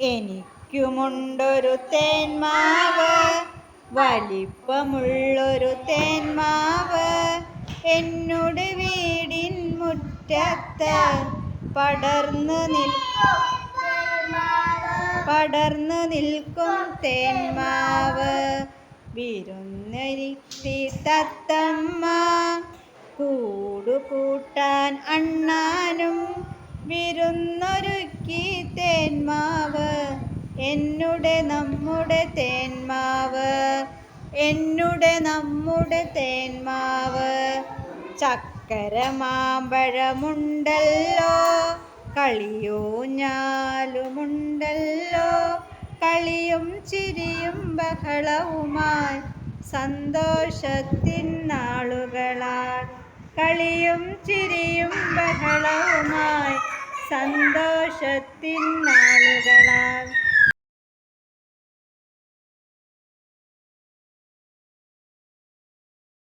എനിക്കുമുണ്ടൊരു തേന്മാവ് വലിപ്പമുള്ളൊരു തേന്മാവ്. എന്നോട് വീടിൻ മുറ്റത്ത് പടർന്നു നിൽക്കും പടർന്നു നിൽക്കും തേന്മാവ്. വിരുന്നരിത്തി തത്തമ്മ കൂടു കൂട്ടാൻ അണ്ണാനും വിരുന്നൊരുക്കി തേന്മാവ്. എന്നുടെ നമ്മുടെ തേന്മാവ് എന്നുടെ നമ്മുടെ തേന്മാവ്. ചക്കര മാമ്പഴമുണ്ടല്ലോ കളിയോ ഞാലുമുണ്ടല്ലോ കളിയും ചിരിയും ബഹളവുമായി സന്തോഷത്തിൻ നാളുകളാൽ കളിയും ചിരിയും ബഹളവുമായി സന്തോഷത്തിൻ നാളുകളാൽ